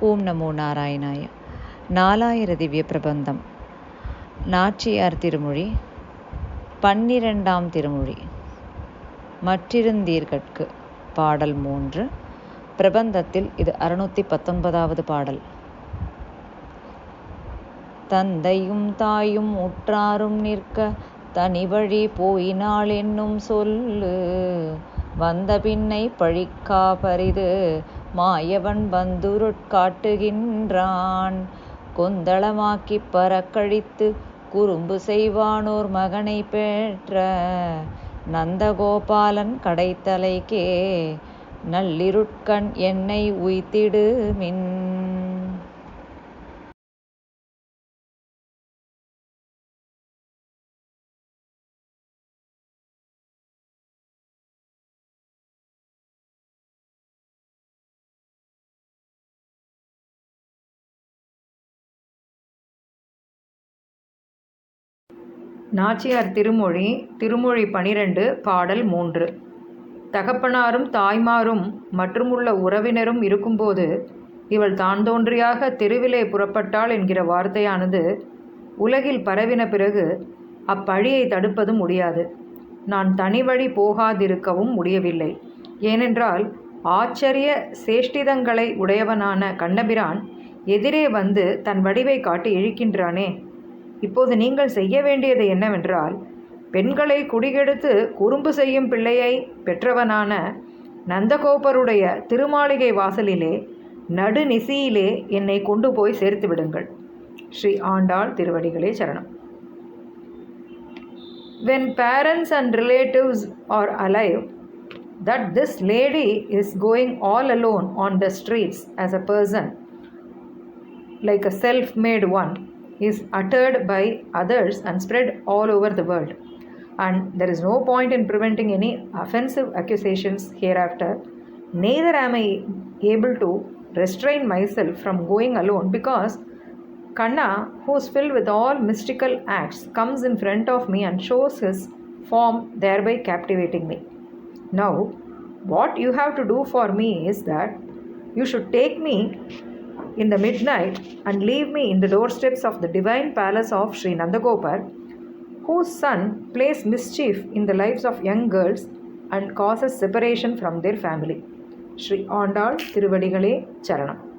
ஓம் நமோ நாராயணாய. நாலாயிர திவ்ய பிரபந்தம். நாச்சியார் திருமொழி. பன்னிரெண்டாம் திருமொழி. மற்றிருந்தீர்கட்கு பாடல் மூன்று. பிரபந்தத்தில் இது அறுநூத்தி பத்தொன்பதாவது பாடல். தந்தையும் தாயும் உற்றாரும் நிற்க தனி வழி போயினாள் என்னும் சொல்லு. வந்த பின்னை பழிக்கா பரிது. மாயவன் வந்துருட்காட்டுகின்றான் கொந்தளமாக்கிப் பறக்கழித்து குறும்பு செய்வானோர் மகனை பெற்ற. நந்தகோபாலன் கடைத்தலைக்கே நள்ளிருட்கண் என்னை உய்த்திடுமின் நாச்சியார் திருமொழி திருமொழி பனிரெண்டு பாடல் மூன்று. தகப்பனாரும் தாய்மாரும் மற்றுமுள்ள உறவினரும் இருக்கும்போது இவள் தான் தோன்றியாக தெருவிலே புறப்பட்டாள் என்கிற வார்த்தையானது உலகில் பரவின பிறகு அப்பழியை தடுப்பது முடியாது. நான் தனி வழி போகாதிருக்கவும் முடியவில்லை. ஏனென்றால் ஆச்சரிய சேஷ்டிதங்களை உடையவனான கண்ணபிரான் எதிரே வந்து தன் வடிவை காட்டி இழுக்கின்றானே. இப்போது நீங்கள் செய்ய வேண்டியது என்னவென்றால் பெண்களை குடிகெடுத்து குறும்பு செய்யும் பிள்ளையை பெற்றவனான நந்தகோபருடைய திருமாளிகை வாசலிலே நடுநிசியிலே என்னை கொண்டு போய் சேர்த்து விடுங்கள். ஸ்ரீ ஆண்டாள் திருவடிகளே சரணம். When parents and relatives are alive that this lady is going all alone on the streets as a person like a self made one is uttered by others and spread all over the world. And there is no point in preventing any offensive accusations hereafter. Neither am I able to restrain myself from going alone because Kanna, who is filled with all mystical acts, comes in front of me and shows his form, thereby captivating me. Now, what you have to do for me is that you should take me in the midnight and leave me in the doorsteps of the divine palace of Sri Nandagopar, whose son plays mischief in the lives of young girls and causes separation from their family. Sri Andal Tiruvadigalé Charanam.